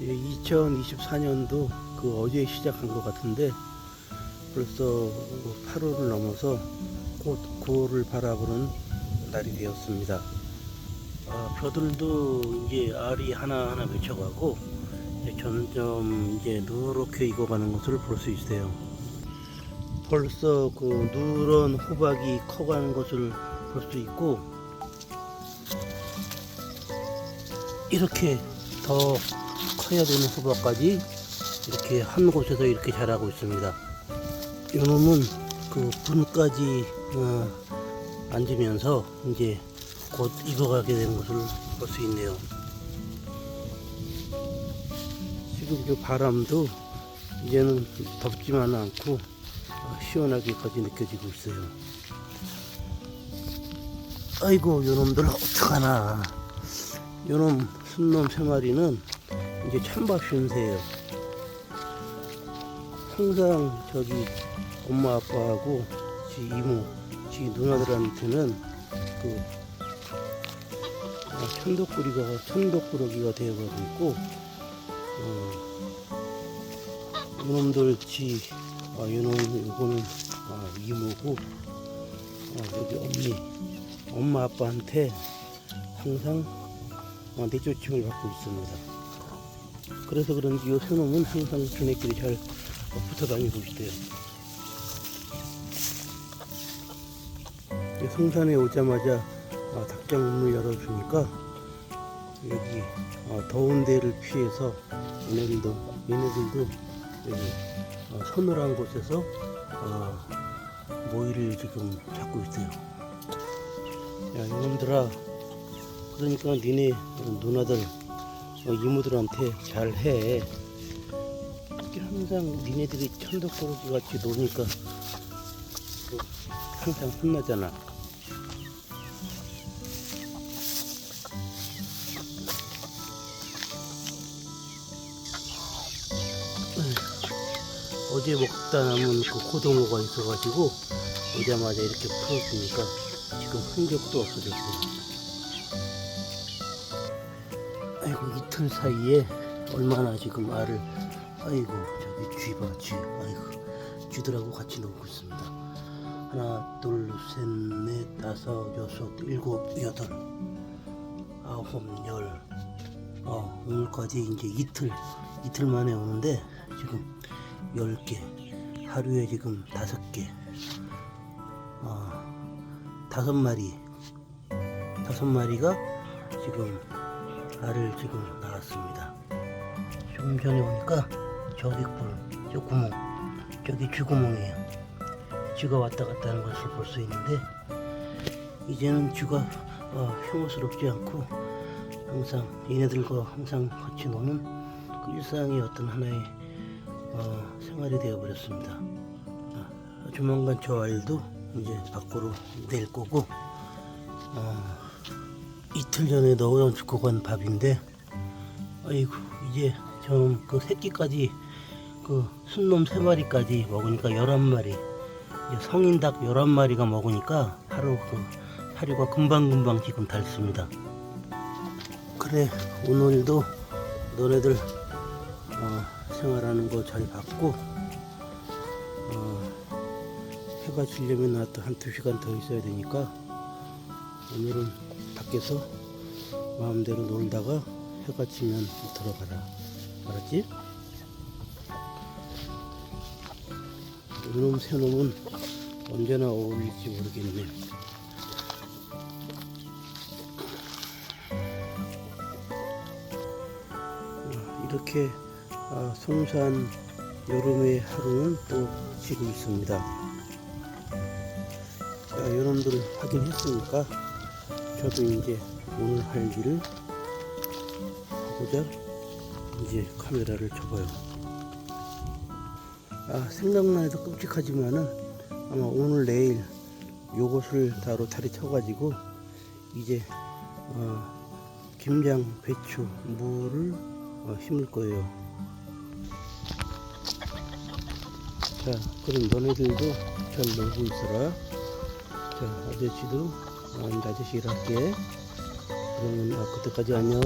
2024년도 그 어제 시작한 것 같은데 벌써 8월을 넘어서 곧 9월을 바라보는 날이 되었습니다. 아, 벼들도 이제 알이 하나하나 맺혀가고 이제 점점 이제 누렇게 익어가는 것을 볼 수 있어요. 벌써 그 누런 호박이 커가는 것을 볼 수 있고 이렇게 더 커야 되는 호박까지 이렇게 한 곳에서 이렇게 자라고 있습니다. 요놈은 그 분까지 어, 앉으면서 이제 곧 익어가게 되는 것을 볼 수 있네요. 지금 그 바람도 이제는 덥지만 않고 어, 시원하게까지 느껴지고 있어요. 아이고 요놈들 어떡하나 요놈 순놈 세 마리는 이제 찬밥 신세예요. 항상 저기 엄마 아빠하고 지 이모, 지 누나들한테는 그 아, 천덕꾸리가 천덕꾸러기가 되어가고 있고 어, 요놈들 지 아, 요놈 요거는 아, 이모고 아, 여기 언니 엄마 아빠한테 항상 어, 내쫓임을 받고 있습니다. 그래서 그런지 요 새놈은 항상 걔네끼리 잘 붙어 다니고 있대요. 이 성산에 오자마자 아, 닭장 문을 열어주니까 여기 아, 더운 데를 피해서 얘네들도 얘네들도 여기 아, 서늘한 곳에서 아, 모이를 지금 잡고 있어요. 야 이놈들아 그러니까 니네 누나들 어, 이모들한테 잘해 항상 니네들이 천덕꾸러기 같이 노니까 그 항상 혼나잖아 어제 먹다 남은 그 고등어가 있어가지고 오자마자 이렇게 풀어주니까 지금 흔적도 없어졌어요. 아이고 이틀 사이에 얼마나 지금 알을 아이고 저기 쥐 봐 쥐. 아이고 쥐들하고 같이 놀고 있습니다. 하나 둘 셋 넷 다섯 여섯 일곱 여덟 아홉 열. 어, 오늘까지 이제 이틀 이틀 만에 오는데 지금 열개 하루에 지금 다섯 개. 어, 다섯 마리 다섯 마리가 지금 알을 지금 낳았습니다. 조금 전에 오니까 저기 꿀, 저 구멍, 저기 쥐구멍이에요. 쥐가 왔다 갔다 하는 것을 볼 수 있는데 이제는 쥐가 어, 혐오스럽지 않고 항상 얘네들과 항상 같이 노는 그 일상의 어떤 하나의 어, 생활이 되어버렸습니다. 아, 조만간 저 알도 이제 밖으로 낼 거고 어, 이틀 전에 넣어주고 간 밥인데 아이고 이제 좀 그 새끼까지 그 순놈 세 마리까지 먹으니까 열한 마리. 성인 닭 열한 마리가 먹으니까 하루 그 하루가 금방금방 지금 닳습니다. 그래 오늘도 너네들 어, 생활하는 거 잘 봤고 어, 해가 지려면 나도 한두 시간 더 있어야 되니까 오늘은 밖에서 마음대로 놀다가 해가 지면 들어가라. 알았지? 이놈 새놈은 언제나 어울릴지 모르겠네. 아, 이렇게 아, 송산 여름의 하루는 또 지고 있습니다. 자, 여러분들 확인했으니까 저도 이제 오늘 할 일을 하고자 이제 카메라를 접어요. 아, 생각만 해도 끔찍하지만은 아마 오늘 내일 요것을 다 로타리 쳐가지고 이제 어, 김장, 배추, 무를 어, 심을 거예요. 자, 그럼 너네들도 잘 놀고 있어라. 자, 아저씨도 아, 이제 아저씨 일할게. 그러면 아, 그때까지 안녕.